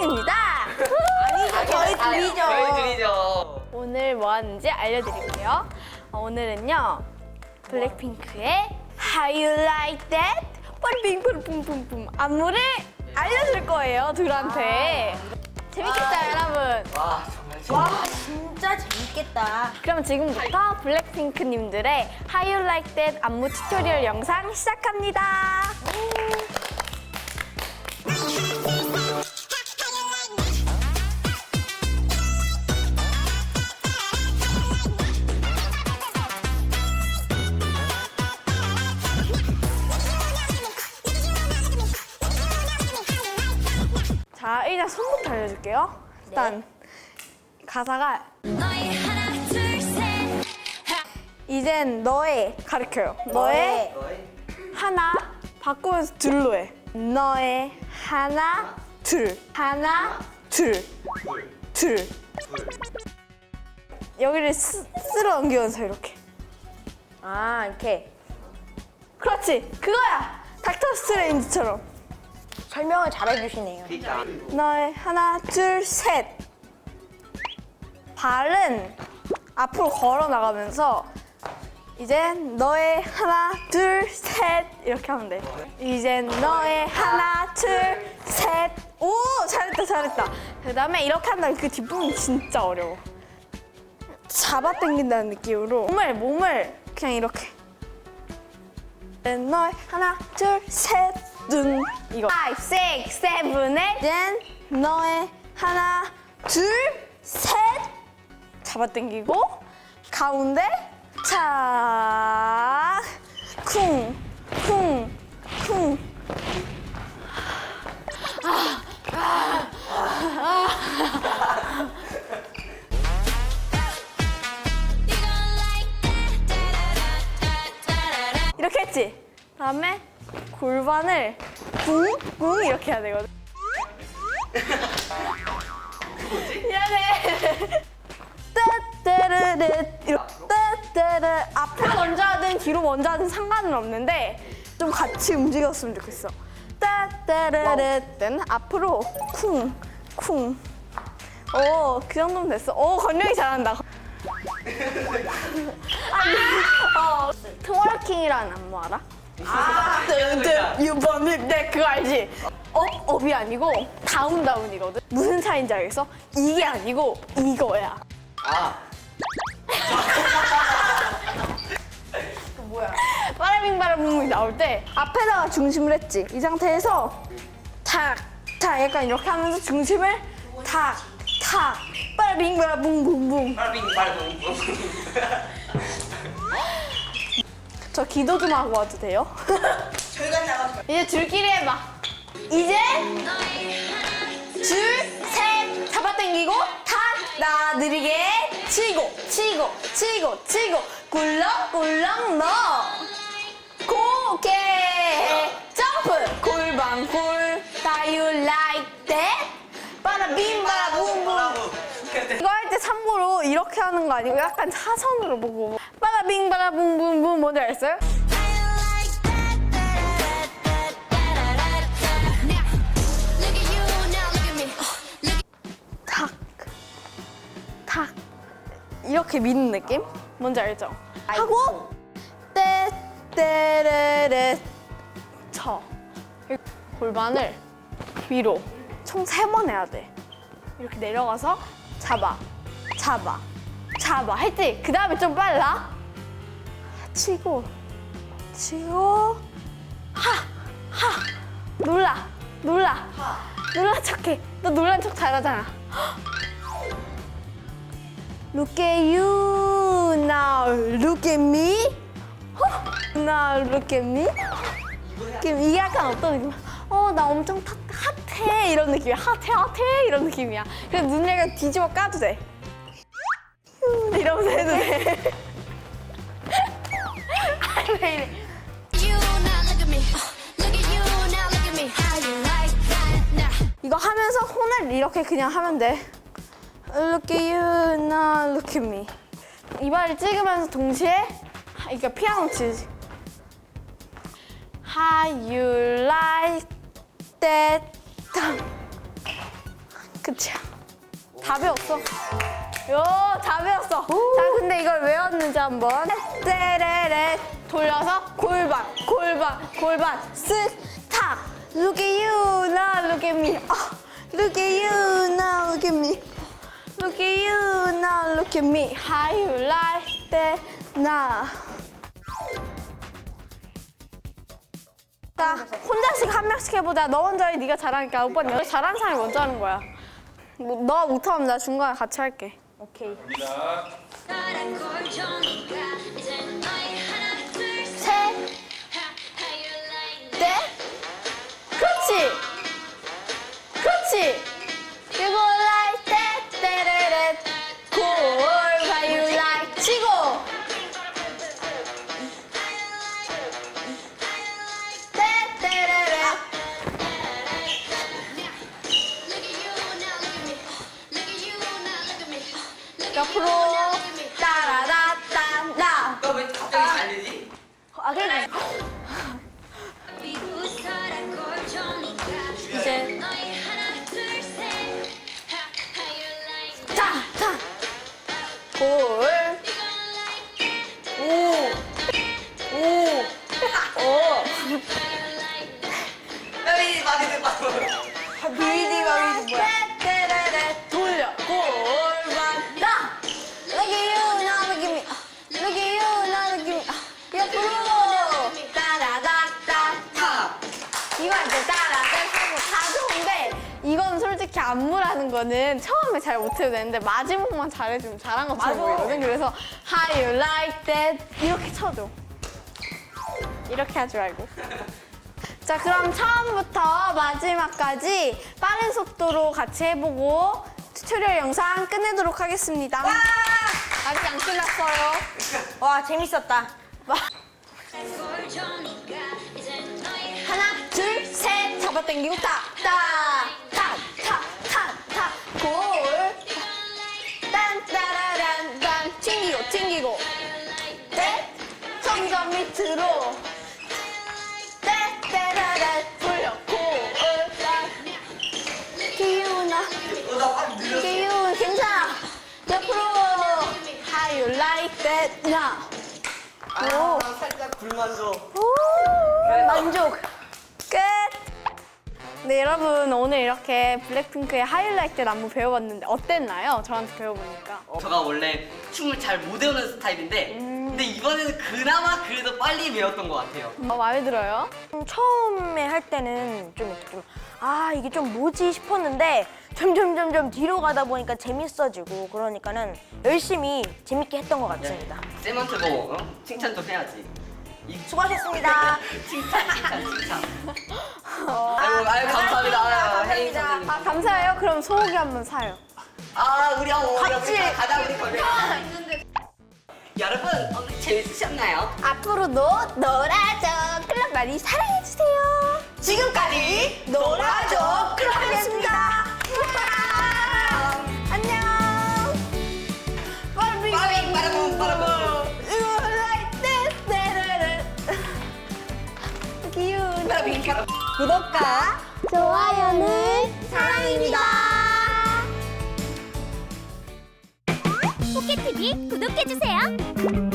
혜인입니다. 저희 둘이죠. 저희 둘이죠. 오늘 뭐 하는지 알려드릴게요. 어, 오늘은요 블랙핑크의 How You Like That? 뿜뿜뿜뿜뿜 안무를 알려줄 거예요 둘한테. 재밌겠죠 여러분? 와 정말 재밌 와 진짜 재밌겠다. 그럼 지금부터 블랙핑크님들의 How You Like That 안무 튜토리얼 영상 시작합니다. 일단 손부터 알려줄게요. 일단 가사가 이젠 너의 가르쳐요. 너의 하나 바꾸면서 둘로 해. 너의 하나 둘 하나 둘 둘. 여기를 스, 쓸어 옮기면서 이렇게. 아 이렇게 그렇지 그거야. 닥터 스트레인지처럼. 설명을 잘해주시네요. 그러니까 너의 하나 둘 셋. 발은 앞으로 걸어 나가면서 이제 너의 하나 둘 셋 이렇게 하면 돼. 이제 너의 하나 둘 셋. 오 잘했다 잘했다. 그다음에 이렇게 한다면 그 뒷부분 진짜 어려워. 잡아당긴다는 느낌으로 몸을 몸을 그냥 이렇게. 너의 하나 둘 셋 눈 이거. 5, 6, 7, 8 then 너의 하나 둘셋. 잡아당기고 가운데 차쿵쿵쿵. 이렇게 했지? 다음에 골반을 쿵쿵 이렇게 해야 되거든. 미안해. 따따르르 이렇게. 따따르. 앞으로 먼저 하든 뒤로 먼저 하든 상관은 없는데 좀 같이 움직였으면 좋겠어. 따따르르. 땐 앞으로 쿵 쿵. 오, 그 정도면 됐어. 오, 건영이 잘한다. 아니, 어, 트워킹이라는 안무 알아? 아, 뜨뜨, 유번입, 네, 그거 알지? 업, 업이 아니고 다운, 다운이거든? 무슨 차이인지 알겠어? 이게 아니고 이거야. 아 빠라빙 빠라빙이 나올 때 앞에다가 중심을 했지. 이 상태에서 탁, 탁 약간 이렇게 하면서 중심을 탁, 탁, 빠라빙 빠라붕 붕붕. 빨빙 빨붕 저 기도 좀 하고 와도 돼요? 저희가 나가서 이제 줄끼리 해봐. 이제 줄, 셋, 잡아당기고 탁, 나 느리게 치고, 치고, 치고, 치고, 꿀렁꿀렁 넣어. 고개 점프, 골반 골, 다유 like that. 바라빔 바라붐 붐. 이거 할 때 참고로 이렇게 하는 거 아니고 약간 사선으로 보고 바라빙 바라붐붐붐 뭔지 알았어요? 탁, 탁 이렇게 미는 느낌? 뭔지 알죠? 하고 떼, 떼레레 쳐 골반을 위로 총 세 번 해야 돼 이렇게 내려가서 잡아 잡아 잡아. 했지? 그 다음에 좀 빨라. 치고 치고. 하 하. 놀라 놀라. 놀란 척해. 너 놀란 척 잘하잖아. Look at you now. Look at me. Now look at me. 이게 약간 어떤 느낌? 어 나 엄청 타- 핫해 이런 느낌이야. 핫해 핫해 이런 느낌이야. 그래서 눈을 약간 뒤집어 까도 돼. 휴, 이러면서 해도 돼. 아, 왜 이래 이거 하면서 손을 이렇게 그냥 하면 돼. Look at you, now look at me. 이발을 찍으면서 동시에 이게 피아노 치지. How you like that 그치 다 배웠어 요다 배웠어 자 근데 이걸 외웠는지 한번 떼레레 돌려서 골반 골반 골반 쓱 탁 Look at you now look at me 아, Look at you now look at me Look at you now look at me How you like that now 자, 혼자씩 한 명씩 해보자. 너 먼저 해, 네가 잘하니까. 오빠는 여기 잘하는 사람이 먼저 하는 거야. 뭐, 너 못하면 나 중간에 같이 할게. 오케이. 셋, like 넷. 그렇지. 그렇지. You go like that, 떼 아 그래. 솔직히 안무라는 거는 처음에 잘 못해도 되는데 마지막만 잘해주면 잘한 것처럼 맞아. 보이거든 그래서 How you like that 이렇게 쳐줘 이렇게 하지 말고 자, 그럼 처음부터 마지막까지 빠른 속도로 같이 해보고 튜토리얼 영상 끝내도록 하겠습니다. 아직 안 끝났어요. 와 재밌었다. 하나, 둘, 셋. 잡아당기고 탁, 탁, 골. 딴, 따라란, 딴. 튕기고, 튕기고. 넷. 점점 밑으로. 넷, 따라란. 돌려, 골. 딴. 기운아. 너나확 느렸어. 기운 괜찮아. 옆으로. How you like that now? 아, 살짝 불만져. 만족. 끝. 네 여러분 오늘 이렇게 블랙핑크의 that 안무 배워봤는데 어땠나요? 저한테 배워보니까. 제가 원래 춤을 잘 못 외우는 스타일인데 근데 이번에는 그나마 그래도 빨리 배웠던 것 같아요. 어, 마음에 들어요? 음, 처음에 할 때는 좀 이렇게 좀 아 이게 좀 뭐지 싶었는데 점점 점점 뒤로 가다 보니까 재밌어지고 그러니까는 열심히 재밌게 했던 것 같습니다. 쌤한테도 어? 칭찬 좀 해야지. 이 수고하셨습니다. 칭찬, 칭찬, 칭찬. 아이고, 아이고 감사합니다. 아유, 혜인. 선생님. 아 감사해요. 그럼 소고기 한 번 사요. 아, 우리 한번 같이. 가자 우리 거기. 여러분 오늘 재밌으셨나요? 앞으로도 놀아줘 클럽 많이 사랑해주세요. 지금까지 놀아줘 포켓TV 구독해주세요